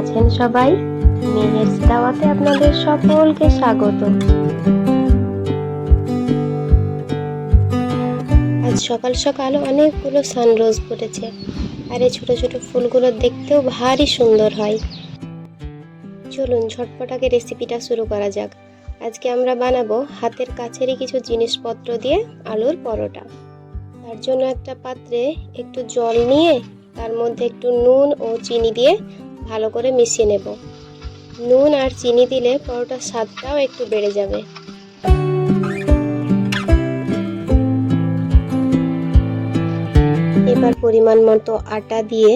আছেন সবাই? মেহের দাওয়াতে আপনাদের সকলকে স্বাগত। আজ সকাল সকাল অনেকগুলো সানরোজ ফুটেছে। আর এই ছোট ছোট ফুলগুলো দেখতেও ভারী সুন্দর হয়। চলুন ঝটপটাকে রেসিপিটা শুরু করা যাক। আজকে আমরা বানাবো হাতের কাছেরই কিছু জিনিসপত্র দিয়ে আলুর পরোটা। তার জন্য একটা পাত্রে একটু জল নিয়ে, তার মধ্যে একটু নুন ও চিনি দিয়ে ভালো করে মিশিয়ে নেব। নুন আর চিনি দিলে পরোটার স্বাদটাও একটু বেড়ে যাবে। এবার পরিমাণ মতো আটা দিয়ে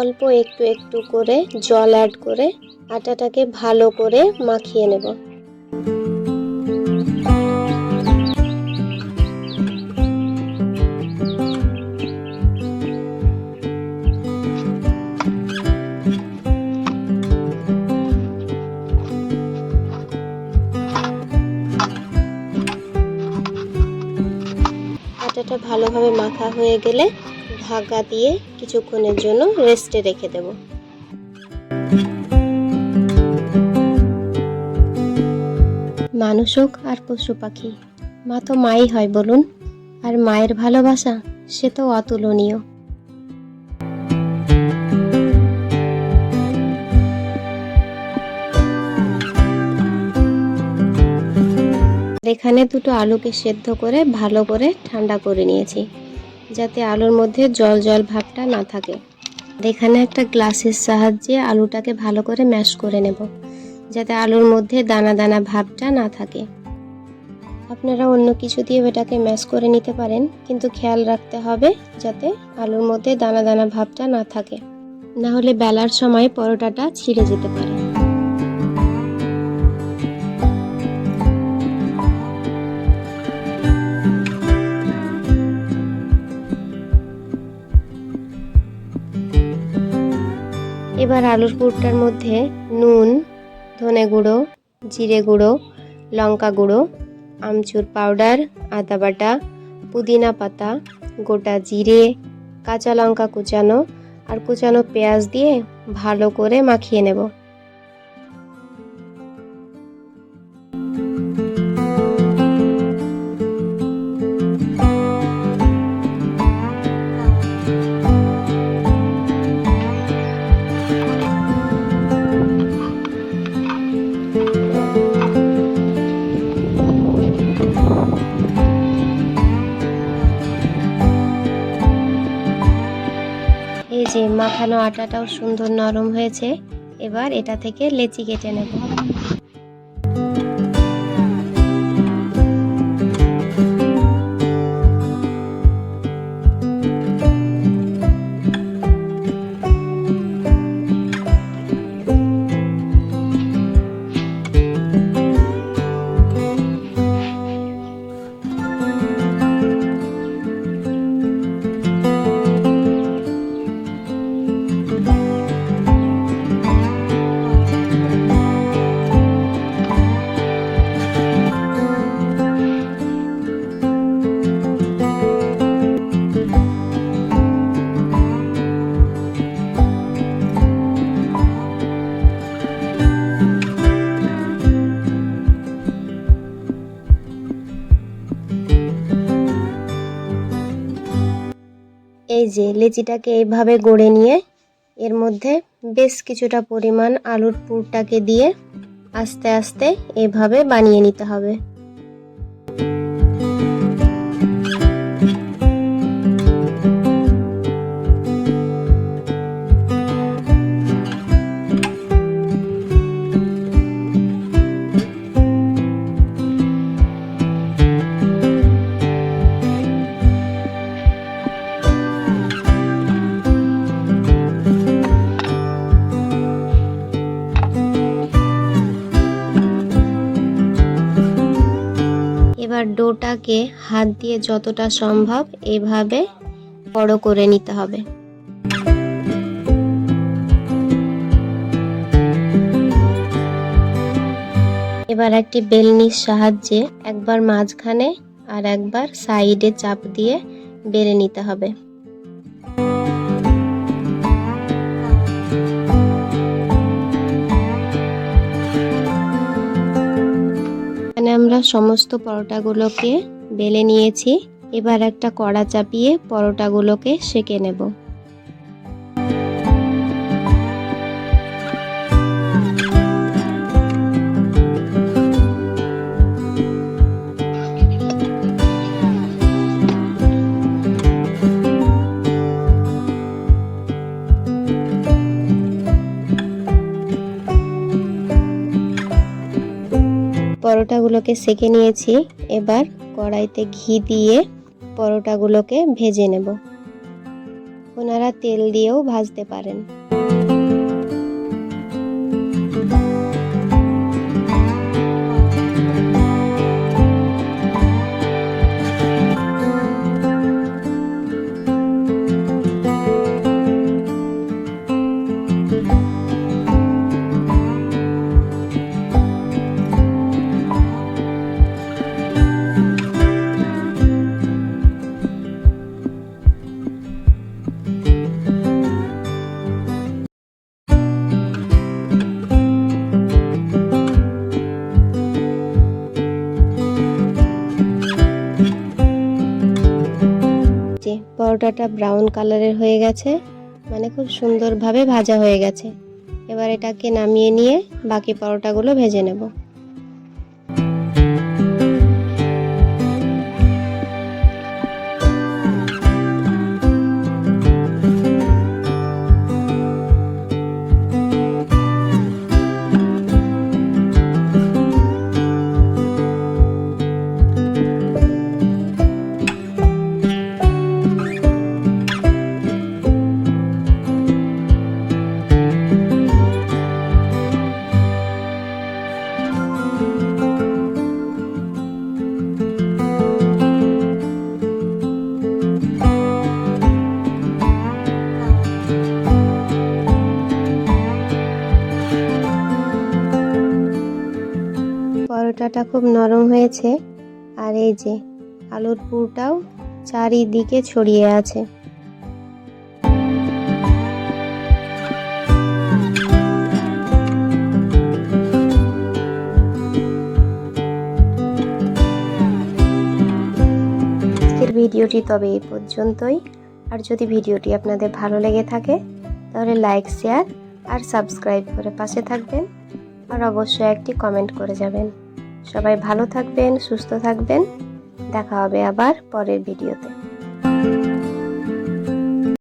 অল্প একটু একটু করে জল অ্যাড করে আটাটাকে ভালো করে মাখিয়ে নেব। ভালোভাবে মাখা হয়ে গেলে ঢাকা দিয়ে কিছুক্ষণের জন্য রেস্টে রেখে দেব। মানুষ হোক আর পশু পাখি, মা তো মাই হয় বলুন। আর মায়ের ভালোবাসা, সে তো অতুলনীয়। এখানে দুটো আলুকে সেদ্ধ করে ভালো করে ঠান্ডা করে নিয়েছি, যাতে আলুর মধ্যে জল জল ভাবটা না থাকে। এখানে একটা গ্লাসের সাহায্যে আলুটাকে ভালো করে ম্যাশ করে নেব, যাতে আলুর মধ্যে দানা দানা ভাবটা না থাকে। আপনারা অন্য কিছু দিয়ে এটাকে ম্যাশ করে নিতে পারেন, কিন্তু খেয়াল রাখতে হবে যাতে আলুর মধ্যে দানা দানা ভাবটা না থাকে। না হলে বেলার সময় পরোটাটা ছিঁড়ে যেতে পারে। এবার আলুর পুরটার মধ্যে নুন, ধনে গুঁড়ো, জিরে গুঁড়ো, লঙ্কা গুঁড়ো, আমচুর পাউডার, আদা বাটা, পুদিনা পাতা, গোটা জিরে, কাঁচা লঙ্কা কুচানো, আর কুচানো পেঁয়াজ দিয়ে ভালো করে মাখিয়ে নেব। যে মাখানো আটাটাও সুন্দর নরম হয়েছে এবার এটা থেকে লেচি কেটে নেব। যে লেচিটাকে এইভাবে গড়ে নিয়ে এর মধ্যে বেশ কিছুটা পরিমাণ আলুর পুরটাকে দিয়ে আস্তে আস্তে এভাবে বানিয়ে নিতে হবে। এবার ডোটাকে হাত দিয়ে যতটা সম্ভব এভাবে বড় করে নিতে হবে। এবার একটি বেলনির সাহায্যে একবার মাঝখানে আর একবার সাইডে চাপ দিয়ে বেড়ে নিতে হবে। সমস্ত পরোটাগুলোকে বেলে নিয়েছি। এবার একটা কড়া চাপিয়ে পরোটাগুলোকে সেকে নেব। পরোটাগুলোকে সেকে নিয়েছি। এবার কড়াইতে ঘি দিয়ে পরোটাগুলোকে ভেজে নেব। ওনারা তেল দিয়েও ভাজতে পারেন। পরোটাটা ব্রাউন কালারের হয়ে গেছে। মানে খুব সুন্দরভাবে ভাজা হয়ে গেছে। এবার এটাকে নামিয়ে নিয়ে বাকি পরোটাগুলো ভেজে নেব। পরোটাটা খুব নরম হয়েছে আর এই যে আলুর পুরটাও চারিদিকে ছড়িয়ে আছে। আজকের ভিডিওটি তবে এই পর্যন্তই। আর যদি ভিডিওটি আপনাদের ভালো লেগে থাকে, তাহলে লাইক, শেয়ার আর সাবস্ক্রাইব করে পাশে থাকবেন। আর অবশ্যই একটি কমেন্ট করে যাবেন। সবাই ভালো থাকবেন সুস্থ থাকবেন। দেখা হবে আবার পরের ভিডিওতে।